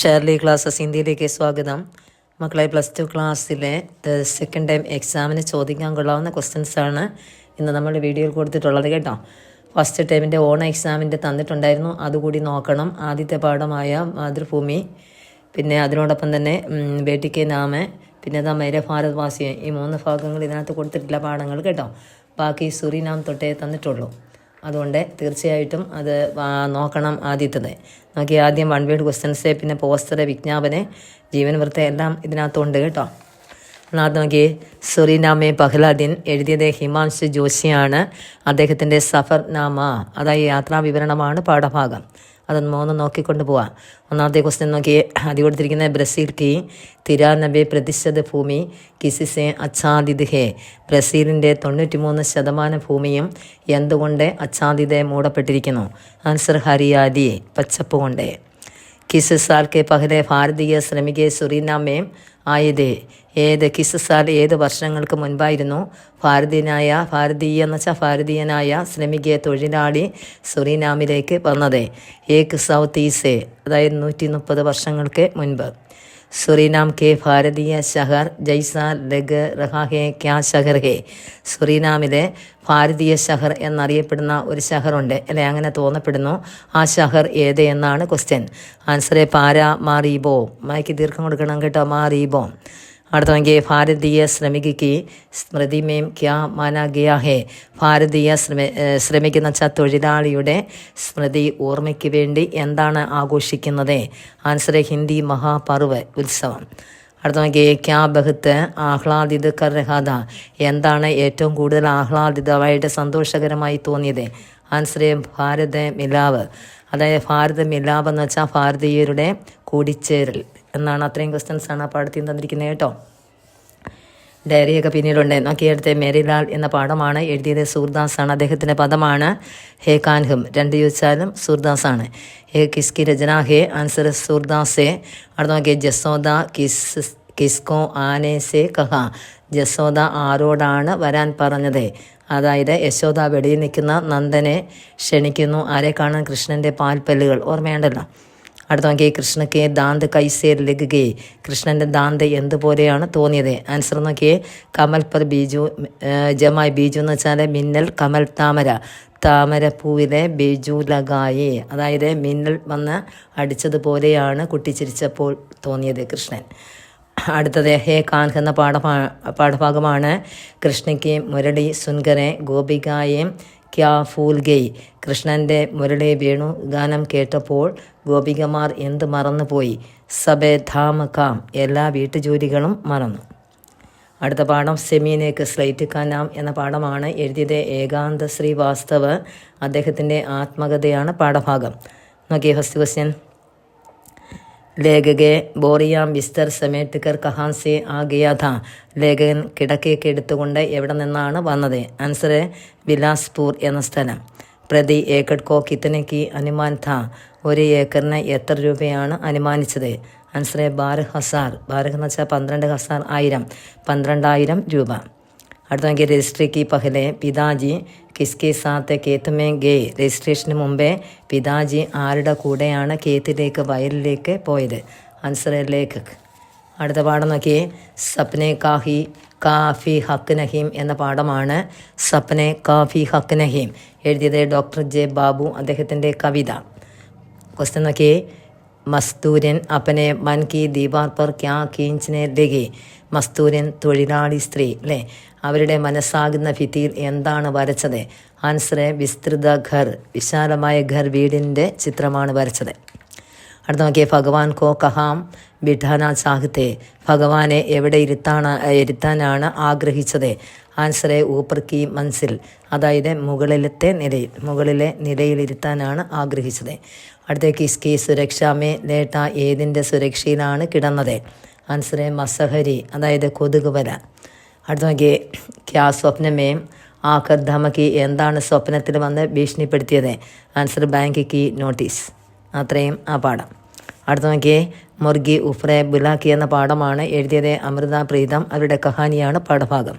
Shirley classes ഇന്ത്യയിലേക്ക് സ്വാഗതം. മക്കളെ പ്ലസ് ടു ക്ലാസ്സിലെ സെക്കൻഡ് ടൈം എക്സാമിന് ചോദിക്കാൻ കൊള്ളാവുന്ന ക്വസ്റ്റ്യൻസ് ആണ് ഇന്ന് നമ്മൾ വീഡിയോയിൽ കൊടുത്തിട്ടുള്ളത് കേട്ടോ. ഫസ്റ്റ് ടൈമിന്റെ ഓണ എക്സാമിന്റെ തന്നിട്ടുണ്ടായിരുന്നു. അതുകൂടി നോക്കണം. ആദ്യത്തെ പാഠമായ മാതൃഭൂമി. പിന്നെ അതിനോടൊപ്പം തന്നെ ബേട്ടിക്കെ നാമ പിന്നെ ദാ മേരെ ഭാരത് വാസി ഈ മൂന്ന് ഭാഗങ്ങൾ ഇതിനകത്ത് കൊടുത്തിട്ടില്ല പാഠങ്ങൾ കേട്ടോ. ബാക്കി സുറിനാം തൊട്ടേ തന്നിട്ടുള്ളൂ. അതുകൊണ്ട് തീർച്ചയായിട്ടും അത് നോക്കണം ആദ്യത്തത്. നോക്കി ആദ്യം വൺ വേഡ് ക്വസ്റ്റ്യൻസ് പിന്നെ പോസ്റ്റർ വിജ്ഞാപന ജീവൻ വൃത്ത എല്ലാം ഇതിനകത്തുണ്ട് കേട്ടോ. ഒന്നാമത് നോക്കി സുറിനാമെ പഹ്ലാദിൻ എഴുതിയത് ഹിമാംശു ജോഷിയാണ്. അദ്ദേഹത്തിന്റെ സഫർനാമ അതായത് യാത്രാ വിവരണമാണ് പാഠഭാഗം. അതൊന്ന് മൂന്ന് നോക്കിക്കൊണ്ട് പോവാം. ഒന്നാമത്തെ ക്വസ്റ്റ്യൻ നോക്കി. അതി കൊടുത്തിരിക്കുന്നത് ബ്രസീൽ കി തിരാനബെ പ്രതിശത ഭൂമി കിസിസെ അച്ഛാദിത് ഹേ ബ്രസീലിന്റെ തൊണ്ണൂറ്റിമൂന്ന് ശതമാനം ഭൂമിയും എന്തുകൊണ്ട് അച്ഛാദിതെ മൂടപ്പെട്ടിരിക്കുന്നു? ആൻസർ ഹരിയാദി പച്ചപ്പ് കൊണ്ട്. കിസ് സാൽ കെ പഹലെ ഭാരതീയ ശ്രമികെ സുറിനാമേം ആയത്. ഏത് കിസ് സാൽ ഏത് വർഷങ്ങൾക്ക് മുൻപായിരുന്നു? ഭാരതീയനായ ഭാരതീയ എന്ന് വെച്ചാൽ ഭാരതീയനായ ശ്രമികെ തൊഴിലാളി സുറിനാമിലേക്ക് വന്നത്. ഏക് സൗത്ത് ഈസെ അതായത് നൂറ്റി മുപ്പത് വർഷങ്ങൾക്ക് മുൻപ്. സുറിനാം കെ ഭാരതീയ ഷഹർ ജയ്സ ലഗ് റഹാഹെ ക്യാ ഷഹർ ഹെ. സുറിനാമിലെ ഭാരതീയ ഷഹർ എന്നറിയപ്പെടുന്ന ഒരു ഷഹറുണ്ട് അല്ലെ? അങ്ങനെ തോന്നപ്പെടുന്നു. ആ ഷഹർ ഏത് എന്നാണ് ക്വസ്റ്റ്യൻ ആൻസറെ പാരാ മാറീബോ. മയക്ക് ദീർഘം കൊടുക്കണം കേട്ടോ. മാറീബോ. അടുത്ത നോക്കിയേ ഭാരതീയ ശ്രമികയ്ക്ക് സ്മൃതിമേം ക്യാ മാന ഗയാ ഹേ. ഭാരതീയ ശ്രമി ശ്രമിക്കുന്ന വെച്ചാൽ തൊഴിലാളിയുടെ സ്മൃതി ഓർമ്മയ്ക്ക് വേണ്ടി എന്താണ് ആഘോഷിക്കുന്നത്? ആൻസർ ഹിന്ദി മഹാപർവ് ഉത്സവം. അടുത്ത നോക്കിയേ ക്യാ ബഹത്ത് ആഹ്ലാദിത കർ രഹാദ. എന്താണ് ഏറ്റവും കൂടുതൽ ആഹ്ലാദിതമായിട്ട് സന്തോഷകരമായി തോന്നിയത്? ആൻസർ ഭാരത മിലാവ് അതായത് ഭാരത മിലാവ് എന്ന് വെച്ചാൽ ഭാരതീയരുടെ കൂടിച്ചേരൽ. എന്നാണ് അത്രയും ക്വസ്റ്റ്യൻസ് ആണ് ആ പാഠത്തിൽ തന്നിരിക്കുന്നത് കേട്ടോ. ഡയറിയൊക്കെ പിന്നീടുണ്ട്. നോക്കിയെടുത്ത് മേരിലാൽ എന്ന പാഠമാണ്. എഴുതിയത് സൂർദാസ് ആണ്. അദ്ദേഹത്തിന്റെ പദമാണ് ഹേ കാൻഹും. രണ്ട് ചോദിച്ചാലും സൂർദാസ് ആണ്. ഹേ കിസ്കി രചന ഹേ ആൻസർ സൂർദാസെ. അവിടെ നോക്കിയ. ജസോദ കിസ് കിസ്കോ ആനെ സെ കഹ. ജസോദ ആരോടാണ് വരാൻ പറഞ്ഞത്? അതായത് യശോദ വെളിയിൽ നിൽക്കുന്ന നന്ദനെ ക്ഷണിക്കുന്നു. ആരെ കാണാൻ കൃഷ്ണന്റെ പാൽപ്പല്ലുകൾ. ഓർമ്മയുണ്ടല്ലോ. അടുത്ത നോക്കി കൃഷ്ണയ്ക്ക് ദാന്ത് കൈസേർ ലഗുകെ കൃഷ്ണന്റെ ദാന്ത് എന്തുപോലെയാണ് തോന്നിയത്? ആൻസർ നോക്കിയേ. കമൽ പർ ബീജു ജമായി ബീജു എന്ന് വെച്ചാൽ മിന്നൽ കമൽ താമര. താമരപ്പൂവിലെ ബീജു ലഗായി. അതായത് മിന്നൽ വന്ന് അടിച്ചതുപോലെയാണ് കുട്ടി ചിരിച്ചപ്പോൾ തോന്നിയത് കൃഷ്ണൻ. അടുത്തത് ഹേ കാൻഹ് എന്ന പാഠഭാ പാഠഭാഗമാണ് കൃഷ്ണയ്ക്ക് മുരളി സുൻകരെ ഗോപികായെ ക്യാ ഫൂൽ ഗെയ്. കൃഷ്ണന്റെ മുരളി വേണു. ഗാനം കേട്ടപ്പോൾ ഗോപികമാർ എന്ത് മറന്നുപോയി. സബേ ധാമ കാം. എല്ലാ വീട്ടുജോലികളും മറന്നു. അടുത്ത പാഠം സെമീനേക്ക് സ്ലൈറ്റ് കനാം എന്ന പാഠമാണ് എഴുതിയത് ഏകാന്ത ശ്രീവാസ്തവ് അദ്ദേഹത്തിന്റെ ആത്മകഥയാണ് പാഠഭാഗം. നോക്കിയേ ഫസ്റ്റ് ക്വസ്റ്റ്യൻ. ലേഖകെ ബോറിയാം ബിസ്തർ സമേറ്റുകർ കഹാൻസെ കഹാൻ സെ ലേഖകൻ കിടക്കയൊക്കെ എടുത്തുകൊണ്ട് എവിടെ നിന്നാണ് വന്നത്? ആൻസർ ബിലാസ്പൂർ എന്ന സ്ഥലം. പ്രതി ഏക്കർ കോ കിത്തനയ്ക്ക് അനുമാൻ ഒരു ഏക്കറിന് എത്ര രൂപയാണ് അനുമാനിച്ചത്? ആൻസറെ ബാറ് ഹസാർ ബാറ് എന്ന് വെച്ചാൽ പന്ത്രണ്ട് ഹസാർ ആയിരം. പന്ത്രണ്ടായിരം രൂപ. അടുത്തെങ്കിൽ രജിസ്ട്രി കി പഹലെ പിതാജി കിസ്കെ സാത്ത് കേത്തുമേ ഗേ. രജിസ്ട്രേഷന് മുമ്പേ പിതാജി ആരുടെ കൂടെയാണ് കേത്തിലേക്ക് വയലിലേക്ക് പോയത്? ആൻസർ ലേഖ് അടുത്ത പാഠം നോക്കിയേ. സപ്നെ കാഹി കാഫി ഹക്ക് നഹീം എന്ന പാഠമാണ് സപ്നെ കാഫി ഹക്ക് നഹീം. എഴുതിയത് ഡോക്ടർ ജെ ബാബു അദ്ദേഹത്തിന്റെ കവിത. ക്വസ്റ്റ്യൻ നോക്കിയേ. മസ്തൂരൻ അപ്പനെ മൻ കി ദീവാർ പർ ക്യാ കീഞ്ചിനെ ദഗി. മസ്തൂരൻ തൊഴിലാളി സ്ത്രീ അല്ലേ അവരുടെ മനസ്സാകുന്ന ഭിത്തിയിൽ എന്താണ് വരച്ചത്? ആൻസറെ വിസ്തൃത ഘർ വിശാലമായ ഘർ വീടിന്റെ ചിത്രമാണ് വരച്ചത്. അടുത്ത നോക്കിയേ ഭഗവാൻ കോ കഹാം ബിഠാന ചാഹത്തെ ഭഗവാനെ എവിടെ ഇരുത്താണ് ഇരുത്താനാണ് ആഗ്രഹിച്ചത്? ആൻസറെ ഊപ്പർ കി മൻസിൽ അതായത് മുകളിലത്തെ നിലയിൽ മുകളിലെ നിലയിൽ ഇരുത്താനാണ് ആഗ്രഹിച്ചത്. അടുത്ത കിസ്കി സുരക്ഷാമേ ലേട്ട ഏതിന്റെ സുരക്ഷയിലാണ് കിടന്നത്? ആൻസറെ മസഹരി അതായത് കൊതുക് വല അടുത്ത നോക്കിയേ ക്യാ സ്വപ്നമേം ആഖർ ധമക്കി എന്താണ് സ്വപ്നത്തിൽ വന്ന് ഭീഷണിപ്പെടുത്തിയത്? ആൻസർ ബാങ്കിക്ക് നോട്ടീസ് അത്രയും ആ പാഠം. അടുത്ത നോക്കിയേ മുർഗി ഉഫ്രെ ബുലാക്കി എന്ന പാഠമാണ് എഴുതിയത്. അമൃത പ്രീതം അവരുടെ കഹാനിയാണ് പാഠഭാഗം.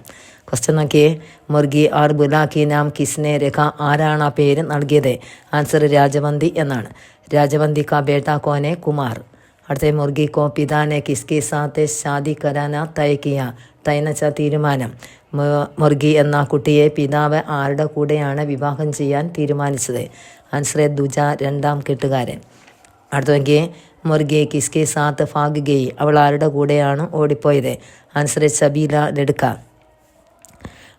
ക്വസ്റ്റ്യൻ നോക്കിയേ. മുർഗി ആർ ബുലാക്കി നാം കിസ്നെ രേഖ ആരാണ് ആ പേര് നൽകിയത്? ആൻസർ രാജവന്തി എന്നാണ്. രാജവന്തി കാ ബേട്ട കോനെ കുമാർ. അടുത്ത മുർഗി കോ പിതാനെ കിസ്കി സാത്തെ ഷാദി കരാന തയക്കിയ കിയ. തൈനച്ച തീരുമാനം. മുർഗി എന്ന കുട്ടിയെ പിതാവ് ആരുടെ കൂടെയാണ് വിവാഹം ചെയ്യാൻ തീരുമാനിച്ചത്? ആൻസറെ ദുജ രണ്ടാം കെട്ടുകാരൻ. അടുത്ത നോക്കിയേ. മുർഗെ കിസ്കെ സാത്ത് ഫാഗ് ഗെയ് അവൾ ആരുടെ കൂടെയാണ് ഓടിപ്പോയത്. ആൻസർ സബീല ലഡ്ക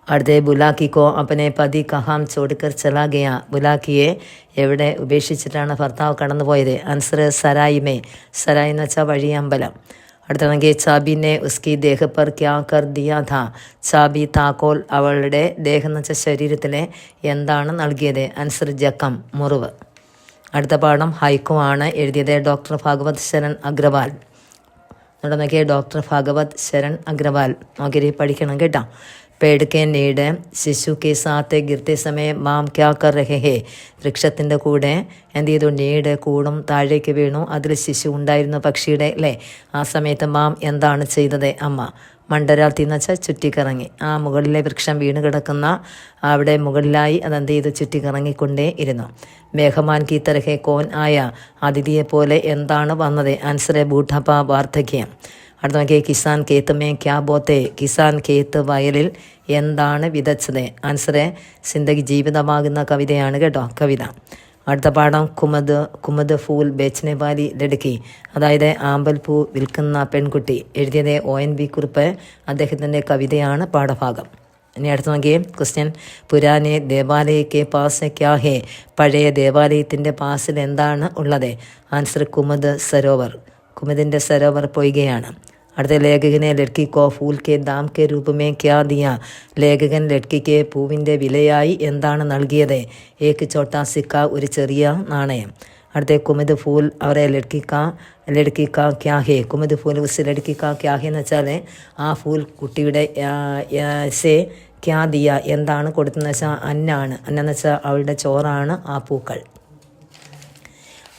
അടുത്ത ബുലാക്കിക്കോ അപ്പനെ പതി കഹാം ചോടിക്കർ ചലാഗയ. ബുലാക്കിയെ എവിടെ ഉപേക്ഷിച്ചിട്ടാണ് ഭർത്താവ് കടന്നുപോയത്? ആൻസർ സരായിമേ. സരായ് എന്ന് വെച്ചാൽ വഴിയമ്പലം അടുത്താണെങ്കിൽ ചാബിനെ ഉസ്കി ദേഹ പർ ക്യാ കർ ദിയാ ചാബി താക്കോൽ അവളുടെ ദേഹം എന്ന് വെച്ചാൽ ശരീരത്തിലെ എന്താണ് നൽകിയത്? ആൻസർ ജക്കം മുറിവ്. അടുത്ത പാഠം ഹൈക്കു ആണ് എഴുതിയത് ഡോക്ടർ ഭാഗവത് ശരൺ അഗ്രവാൽ ഇവിടെ നോക്കിയേ ഡോക്ടർ ഭാഗവത് ശരൺ അഗ്രവാൽ നോക്കി പഠിക്കണം കേട്ടോ पेड़ के नीड ശിശു കെ സാത്തെ ഗിർത്തെ സമയം മാം ക്യാ കർ രഹേ ഹേ വൃക്ഷത്തിൻ്റെ കൂടെ എന്ത് ചെയ്തു നീട് കൂടും താഴേക്ക് വീണു അതിൽ ശിശു ഉണ്ടായിരുന്നു പക്ഷിയുടെ അല്ലേ ആ സമയത്ത് മാം എന്താണ് ചെയ്തത് അമ്മ മണ്ടരാത്തി എന്ന് വെച്ചാൽ ചുറ്റിക്കറങ്ങി. ആ മുകളിലെ വൃക്ഷം വീണ് കിടക്കുന്ന അവിടെ മുകളിലായി അതെന്ത് ചെയ്തു ചുറ്റിക്കറങ്ങിക്കൊണ്ടേ ഇരുന്നു. മേഘമാൻ കി തരഹെ കോൻ ആയ അതിഥിയെ പോലെ എന്താണ് വന്നത്? ആൻസറെ ബൂട്ടപ്പ വാർദ്ധക്യം. അടുത്ത നോക്കിയ കിസാൻ കേത്ത് മേ ക്യാ ബോത്തെ കിസാൻ കേത്ത് വയലിൽ എന്താണ് വിതച്ചത്? ആൻസറെ സിന്ദഗി ജീവിതമാകുന്ന കവിതയാണ് കേട്ടോ കവിത. അടുത്ത പാഠം കുമത് കുമത് ഫൂൽ ബേച്ചനെപാലി ലടുക്കി. അതായത് ആമ്പൽപ്പൂ വിൽക്കുന്ന പെൺകുട്ടി. എഴുതിയത് ഒ എൻ ബി കുറിപ്പ്. അദ്ദേഹത്തിന്റെ കവിതയാണ് പാഠഭാഗം. ഇനി അടുത്ത് നോക്കിയേ. ക്വസ്റ്റ്യൻ. പുരാനെ ദേവാലയക്കെ പാസ് ക്യാ ഹേ പഴയ ദേവാലയത്തിന്റെ പാസിൽ എന്താണ് ഉള്ളത്? ആൻസർ കുമത് സരോവർ. കുമതിന്റെ സരോവർ പൊയ്കയാണ്. അടുത്ത ലേഖകനെ ലഡ്കിക്കോ ഫൂൽ കെ ദാം കെ രൂപമേ ക്യാ ദിയ. ലേഖകൻ ലഡ്കിക്ക് പൂവിന്റെ വിലയായി എന്താണ് നൽകിയത്? ഏക്ക് ചോട്ടാ സിക്ക ഒരു ചെറിയ നാണയം. അടുത്ത കുമുദ് ഫൂൽ അവരെ ലഡ്കിക്ക ലഡ്കിക്ക ക്യാ ഹേ. കുമുദ് ഫൂൽ ഉസ് ലഡ്കിക്ക ക്യാ ഹേ എന്ന് വെച്ചാൽ ആ ഫൂൽ കുട്ടിയുടെ സേ ക്യാ ദിയ. എന്താണ് കൊടുത്തതെന്ന് വെച്ചാൽ അന്നാണ്. അന്നെന്ന് വെച്ചാൽ അവളുടെ ചോറാണ് ആ പൂക്കൾ.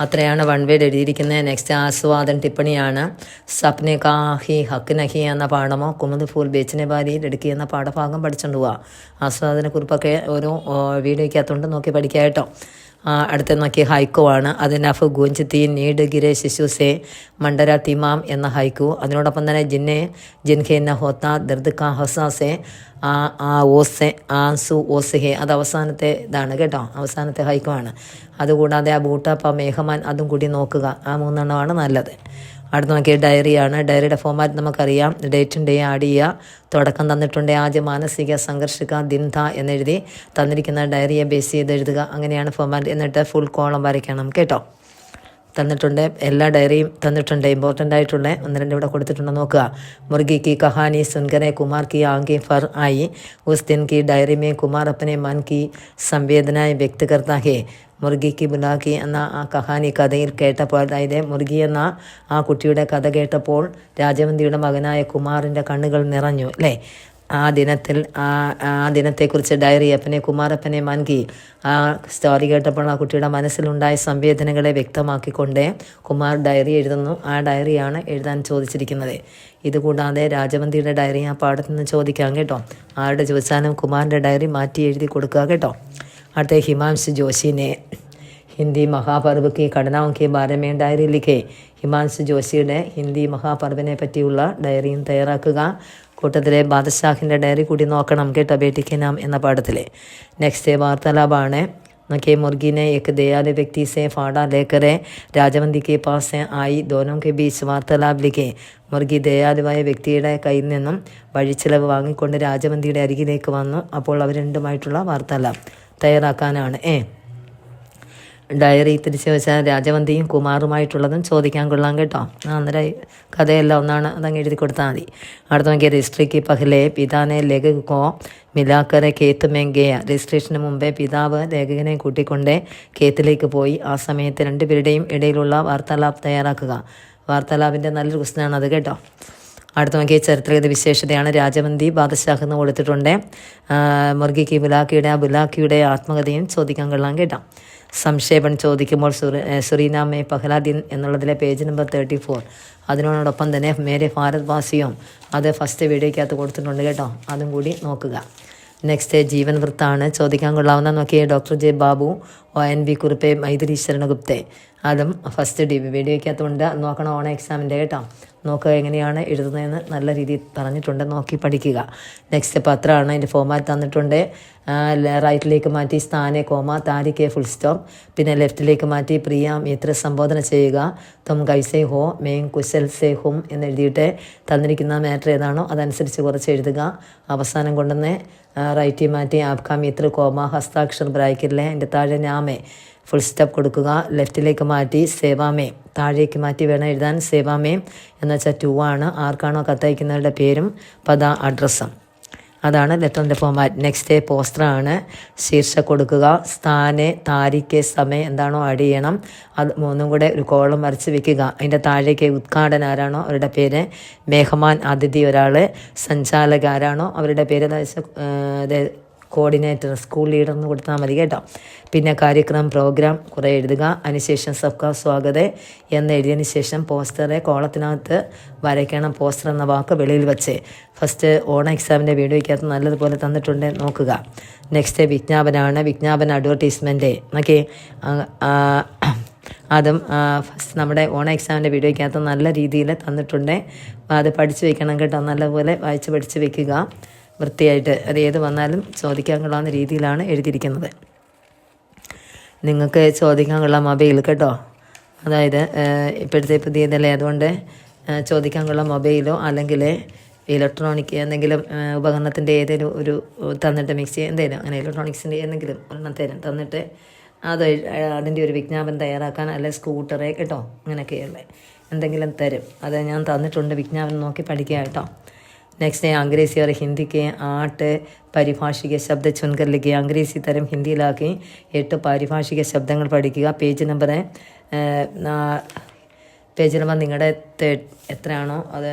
അത്രയാണ് വൺ വേഡ് എഴുതിയിരിക്കുന്നത്. നെക്സ്റ്റ് ആസ്വാദൻ ടിപ്പണിയാണ്. സപ്നെ കാഹി ഹക്ക് നഹി എന്ന പാഠമോ കുമുദ് ഫൂൽ ബേച്ചിനെ ബാലിയിൽ എടുക്കുക എന്ന പാഠഭാഗം പഠിച്ചുകൊണ്ട് പോവാം. ആസ്വാദന കുറിപ്പൊക്കെ ഓരോ വീഡിയോയ്ക്കകത്തുണ്ട്. നോക്കി പഠിക്കാം കേട്ടോ. അടുത്ത നോക്കി ഹൈക്കു ആണ്. അതിനഫ് ഗുഞ്ച് തീ നീട് ഗിരെ ശിശുസെ മണ്ടര തിമാം എന്ന ഹൈക്കു. അതിനോടൊപ്പം തന്നെ ജിന്നെ ജിൻഹെ എന്ന ഹോത്ത ദർദ് കാ ഹസാസെ ആ ആ ഓസെ ആസു ഓസഹെ അത് അവസാനത്തെ ഇതാണ് കേട്ടോ. അവസാനത്തെ ഹൈക്കുമാണ് അതുകൂടാതെ ആ ബൂട്ടപ്പ മേഘമാൻ അതും കൂടി നോക്കുക. ആ മൂന്നെണ്ണമാണ് നല്ലത്. അടുത്ത് നോക്കിയ ഡയറിയാണ് ഡയറിയുടെ ഫോമാറ്റ് നമുക്കറിയാം. ഡേറ്റും ഡേ ആഡ് തുടക്കം തന്നിട്ടുണ്ട്. ആദ്യം മാനസിക സംഘർഷിക ദിൻധ എന്നെഴുതി തന്നിരിക്കുന്ന ഡയറിയെ ബേസ് ചെയ്ത് എഴുതുക. അങ്ങനെയാണ് ഫോമാറ്റ് എന്നിട്ട് ഫുൾ കോളം വരയ്ക്കണം. കേട്ടോ? തന്നിട്ടുണ്ട്. എല്ലാ ഡയറിയും തന്നിട്ടുണ്ട്. ഇമ്പോർട്ടന്റ് ആയിട്ടുള്ള ഒന്ന് രണ്ട് ഇവിടെ കൊടുത്തിട്ടുണ്ട്. നോക്കുക. മുർഗി കി കഹാനി സുൻകരെ കുമാർ കി ആങ്കി ഫർ ആയി. ഉസ് ദിൻ കി ഡയറി മേ കുമാർ അപ്പനെ മൻ കി സംവേദനായ വ്യക്ത കർത്താ ഹേ മുർഗിക്ക് ബുലാക്കി എന്ന ആ കഹാനി കഥയിൽ കേട്ടപ്പോൾ അതായത് മുർഗി എന്ന ആ കുട്ടിയുടെ കഥ കേട്ടപ്പോൾ രാജവന്തിയുടെ മകനായ കുമാറിന്റെ കണ്ണുകൾ നിറഞ്ഞു അല്ലേ? ആ ദിനത്തിൽ ആ ആ ദിനത്തെക്കുറിച്ച് ഡയറി അപ്പനെ കുമാരപ്പനെ മൻകി ആ സ്റ്റോറി കേട്ടപ്പോൾ ആ കുട്ടിയുടെ മനസ്സിലുണ്ടായ സംവേദനകളെ വ്യക്തമാക്കിക്കൊണ്ട് കുമാർ ഡയറി എഴുതുന്നു. ആ ഡയറിയാണ് എഴുതാൻ ചോദിച്ചിരിക്കുന്നത്. ഇതുകൂടാതെ രാജമന്ത്രിയുടെ ഡയറി ആ പാഠത്തിൽ നിന്ന് ചോദിക്കാം കേട്ടോ. ആരുടെ ചോദിച്ചാലും കുമാറിന്റെ ഡയറി മാറ്റി എഴുതി കൊടുക്കുക കേട്ടോ. അടുത്ത ഹിമാംശു ജോഷിനെ ഹിന്ദി മഹാപർവ്ക്ക് കി ഘടനാവും ഡയറി ലിഖേ. ഹിമാംശു ജോഷിയുടെ ഹിന്ദി മഹാപർവിനെ പറ്റിയുള്ള ഡയറിയും തയ്യാറാക്കുക. കൂട്ടത്തിലെ ബാദഷാഹിന്റെ ഡയറി കൂടി നോക്കണം കേട്ടോ ബേട്ടിക്കനാം എന്ന പാഠത്തിലെ. നെക്സ്റ്റ് വാർത്താലാഭാണ് नके मुर्गी ने एक दयालु व्यक्ति से फाड़ा लेकर രാജവന്തി പാസ് ആയി ദോനം കെ ബീച്ച് വാർത്തലാബ് മുർഗി ദയാലുവായ വ്യക്തിയുടെ കയ്യിൽ നിന്നും വഴിച്ചിലവ് വാങ്ങിക്കൊണ്ട് രാജവന്തിയുടെ അരികിലേക്ക് വന്നു. അപ്പോൾ അവർ രണ്ടുമായിട്ടുള്ള വാർത്തലാബ് തയ്യാറാക്കാനാണ്. ഏ? ഡയറി തിരിച്ചു വെച്ചാൽ രാജവന്തിയും കുമാറുമായിട്ടുള്ളതും ചോദിക്കാൻ കൊള്ളാം കേട്ടോ. അന്നേരം കഥയെല്ലാം ഒന്നാണ് അതങ്ങ് എഴുതി കൊടുത്താൽ മതി. അടുത്ത നോക്കിയ രജിസ്ട്രിക്ക് പഹലെ പിതാനെ ലേഖകോ മിലാക്കറെ കേത്ത് മെങ്കയ രജിസ്ട്രേഷന് മുമ്പേ പിതാവ് ലേഖകനെ കൂട്ടിക്കൊണ്ട് കേത്തിലേക്ക് പോയി. ആ സമയത്ത് രണ്ടുപേരുടെയും ഇടയിലുള്ള വാർത്താലാപ് തയ്യാറാക്കുക. വാർത്താലാപിന്റെ നല്ലൊരു ക്വസ്റ്റനാണ് അത് കേട്ടോ. അടുത്ത നോക്കിയ ചരിത്രഗത വിശേഷതയാണ്. രാജമന്തി ബാദശാഹ് എന്ന് കൊടുത്തിട്ടുണ്ട്. മുർഗിക്ക് ബുലാക്കിയുടെ ആ ബുലാക്കിയുടെ ആത്മകഥയും ചോദിക്കാൻ കൊള്ളാം കേട്ടോ. സംക്ഷേപൺ ചോദിക്കുമ്പോൾ സുറി സുറീനാമെ പഹ്ലാദിൻ എന്നുള്ളതിലെ പേജ് നമ്പർ തേർട്ടി ഫോർ അതിനോടൊപ്പം തന്നെ മേരെ ഭാരത് വാസിയും അത് ഫസ്റ്റ് വീഡിയോയ്ക്കകത്ത് കൊടുത്തിട്ടുണ്ട് കേട്ടോ. അതും കൂടി നോക്കുക. നെക്സ്റ്റ് ജീവൻ വൃത്താണ്. ചോദിക്കാൻ കൊള്ളാവുന്ന നോക്കിയ doctor J Babu O N B കുറുപ്പെ Maithili ശരണഗുപ്തെ. അതും ഫസ്റ്റ് ഡി വീഡിയോയ്ക്കകത്തുണ്ട് നോക്കണം ഓണ എക്സാമിന്റെ കേട്ടോ. നോക്കുക എങ്ങനെയാണ് എഴുതുന്നതെന്ന് നല്ല രീതിയിൽ പറഞ്ഞിട്ടുണ്ട്. നോക്കി പഠിക്കുക. നെക്സ്റ്റ് പത്രമാണ്. അതിന്റെ ഫോമാറ്റ് തന്നിട്ടുണ്ട്. റൈറ്റിലേക്ക് മാറ്റി സ്ഥാനെ കോമ താരിക്ക് ഫുൾ സ്റ്റോപ്പ് പിന്നെ ലെഫ്റ്റിലേക്ക് മാറ്റി പ്രിയ മിത്ര സംബോധന ചെയ്യുക. തും കൈസേ ഹോ മേം കുശൽ സേ ഹും എന്നെഴുതിയിട്ട് തന്നിരിക്കുന്ന മാറ്റർ ഏതാണോ അതനുസരിച്ച് കുറച്ച് എഴുതുക. അവസാനം കൊണ്ടുവന്ന് റൈറ്റി മാറ്റി ആപ്കാ മിത്ര കോമ ഹസ്താക്ഷർ ബ്രായ്ക്കില്ലേ എന്റെ താഴെ ഞാമേ. ഫുൾ സ്റ്റെപ്പ് കൊടുക്കുക. ലെഫ്റ്റിലേക്ക് മാറ്റി സേവാമേ താഴേക്ക് മാറ്റി വേണം എഴുതാൻ. സേവാമേ എന്ന് വെച്ചാൽ ടു ആണ്. ആർക്കാണോ കത്തയക്കുന്നവരുടെ പേരും പദ അഡ്രസ്സും അതാണ് ലെറ്ററിന്റെ ഫോമാറ്റ് നെക്സ്റ്റ് ഡേ പോസ്റ്ററാണ് ശീർഷ കൊടുക്കുക. സ്ഥാനെ താരിക്ക് സമയം എന്താണോ ആഡ് ചെയ്യണം. അത് മൂന്നും കൂടെ ഒരു കോളം വരച്ച് വെക്കുക. അതിന്റെ താഴേക്ക് ഉദ്ഘാടനം ആരാണോ അവരുടെ പേര്? മേഘമാൻ അതിഥി ഒരാൾ സഞ്ചാലക ആരാണോ അവരുടെ പേര് കോർഡിനേറ്റർ സ്കൂൾ ലീഡർ എന്ന് കൊടുത്താൽ മതി കേട്ടോ. പിന്നെ കാര്യക്രമം പ്രോഗ്രാം കുറേ എഴുതുക. അതിനുശേഷം സബ്കാ സ്വാഗത എന്ന് എഴുതിയതിന് ശേഷം പോസ്റ്ററെ കോളത്തിനകത്ത് വരയ്ക്കണം. പോസ്റ്റർ എന്ന വാക്ക് വെളിയിൽ വെച്ച്. ഫസ്റ്റ് ഓണ എക്സാമിന്റെ വീഡിയോയ്ക്കകത്ത് നല്ലതുപോലെ തന്നിട്ടുണ്ട്. നോക്കുക. നെക്സ്റ്റ് വിജ്ഞാപനമാണ് വിജ്ഞാപന അഡ്വർട്ടീസ്മെന്റ് ഓക്കെ അതും ഫസ്റ്റ് നമ്മുടെ ഓണ എക്സാമിന്റെ വീഡിയോയ്ക്കകത്ത് നല്ല രീതിയിൽ തന്നിട്ടുണ്ട്. അത് പഠിച്ചു വെക്കണം കേട്ടോ. നല്ലപോലെ വായിച്ച് പഠിച്ച് വെക്കുക. വൃത്തിയായിട്ട് അത് ഏത് വന്നാലും ചോദിക്കാൻ കൊള്ളാവുന്ന രീതിയിലാണ് എഴുതിയിരിക്കുന്നത്. നിങ്ങൾക്ക് ചോദിക്കാൻ കൊള്ളാം മൊബൈൽ കേട്ടോ. അതായത് ഇപ്പോഴത്തെ പുതിയതല്ലേ അതുകൊണ്ട് ചോദിക്കാൻ കൊള്ളാം മൊബൈലോ അല്ലെങ്കിൽ ഇലക്ട്രോണിക് എന്തെങ്കിലും ഉപകരണത്തിന്റെ ഏതെങ്കിലും ഒരു തന്നിട്ട് മിക്സി എന്തെങ്കിലും അങ്ങനെ ഇലക്ട്രോണിക്സിന്റെ എന്തെങ്കിലും ഒരെണ്ണം തരും. തന്നിട്ട് അത് അതിന്റെ ഒരു വിജ്ഞാപനം തയ്യാറാക്കാൻ അല്ലെ സ്കൂട്ടറെ കേട്ടോ അങ്ങനെയൊക്കെയല്ലേ എന്തെങ്കിലും തരും. അത് ഞാൻ തന്നിട്ടുണ്ട് വിജ്ഞാപനം നോക്കി പഠിക്കുക കേട്ടോ. नेक्स्ट है अंग्रेजी और हिंदी के आठ പരിഭാഷിക ശബ്ദ ചുൻകറിലേക്ക് അംഗ്രേസി തരം ഹിന്ദിയിലാക്കി എട്ട് പാരിഭാഷിക ശബ്ദങ്ങൾ പഠിക്കുക പേജ് നമ്പർ പേജ് നമ്പർ നിങ്ങളുടെ എത്രയാണോ അത്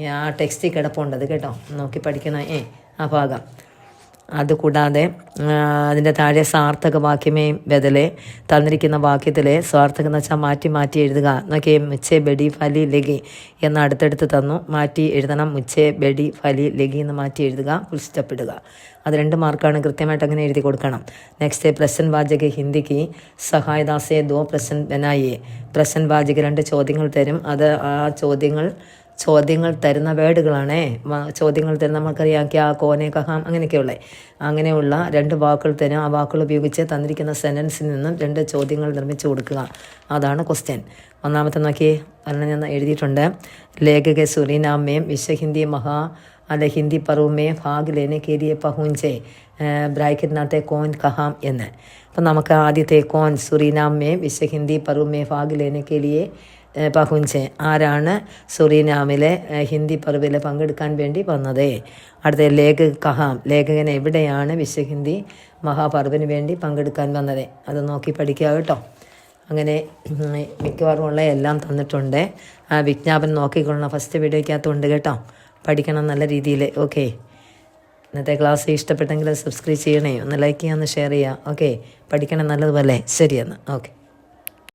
ഞാൻ ടെക്സ്റ്റിൽ കിടപ്പുണ്ടത് കേട്ടോ നോക്കി പഠിക്കണം ഏ ആ ഭാഗം അതുകൂടാതെ അതിന്റെ താഴെ സാർത്ഥക വാക്യമേ ബദലെ തന്നിരിക്കുന്ന വാക്യത്തിലെ സ്വാർത്ഥകം എന്ന് വെച്ചാൽ മാറ്റി മാറ്റി എഴുതുക. എന്നൊക്കെ മുച്ചേ ബെഡി ഫലി ലഗി എന്ന് അടുത്തടുത്ത് തന്നു. മാറ്റി എഴുതണം മുച്ചേ ബെഡി ഫലി ലഗി എന്ന് മാറ്റി എഴുതുക ഫുൾ സ്റ്റെപ്പ് ഇടുക. അത് രണ്ട് മാർക്കാണ് കൃത്യമായിട്ട് അങ്ങനെ എഴുതി കൊടുക്കണം. നെക്സ്റ്റ് പ്രസൻ വാചക ഹിന്ദിക്ക് സഹായദാസേ ദോ പ്രസൻ ബനായേ. പ്രസൻ വാചക രണ്ട് ചോദ്യങ്ങൾ തരും. അത് ആ ചോദ്യങ്ങൾ ചോദ്യങ്ങൾ തരുന്ന വേർഡുകളാണേ. ചോദ്യങ്ങൾ തരുന്ന നമുക്കറിയാം ക്യാ കോനെ കഹാം അങ്ങനെയൊക്കെയുള്ള. അങ്ങനെയുള്ള രണ്ട് വാക്കുകൾ തരും ആ വാക്കുകൾ ഉപയോഗിച്ച് തന്നിരിക്കുന്ന സെന്റൻസിൽ നിന്നും രണ്ട് ചോദ്യങ്ങൾ നിർമ്മിച്ചു കൊടുക്കുക. അതാണ് ക്വസ്റ്റ്യൻ. ഒന്നാമത്തെ നോക്കി പറഞ്ഞ ഞാൻ എഴുതിയിട്ടുണ്ട്. ലേഖക സുരീനാമേം വിശ്വ ഹിന്ദി മഹാ അല്ല ഹിന്ദി പർവമേ ഭാഗ് ലേനെ കേരിയെ പഹുഞ്ചെ ബ്രാക്കറ്റിനകത്തെ കോൻ കഹാം എന്ന്. അപ്പം നമുക്ക് ആദ്യത്തെ കോൻ സുരീനാമേ വിശ്വ ഹിന്ദി പർവമേ ഭാഗ് ലേനെ കേലിയെ പഹുഞ്ചെ ആരാണ് സുറീനാമിലെ ഹിന്ദി പർവിൽ പങ്കെടുക്കാൻ വേണ്ടി വന്നത്? അടുത്ത ലേഖ കഹാം. ലേഖകൻ എവിടെയാണ് വിശ്വഹിന്ദി മഹാപർവിന് വേണ്ടി പങ്കെടുക്കാൻ വന്നത്? അത് നോക്കി പഠിക്കുക കേട്ടോ. അങ്ങനെ മിക്കവാറും ഉള്ള എല്ലാം തന്നിട്ടുണ്ട്. ആ വിജ്ഞാപനം നോക്കിക്കൊള്ളണം. ഫസ്റ്റ് വീഡിയോയ്ക്കകത്തുണ്ട് കേട്ടോ. പഠിക്കണം നല്ല രീതിയിൽ. ഓക്കെ. ഇന്നത്തെ ക്ലാസ് ഇഷ്ടപ്പെട്ടെങ്കിൽ സബ്സ്ക്രൈബ് ചെയ്യണേ. ഒന്ന് ലൈക്ക് ചെയ്യുക ഒന്ന് ഷെയർ ചെയ്യുക. ഓക്കെ. പഠിക്കണം നല്ലതുപോലെ. ശരിയെന്ന് ഓക്കെ.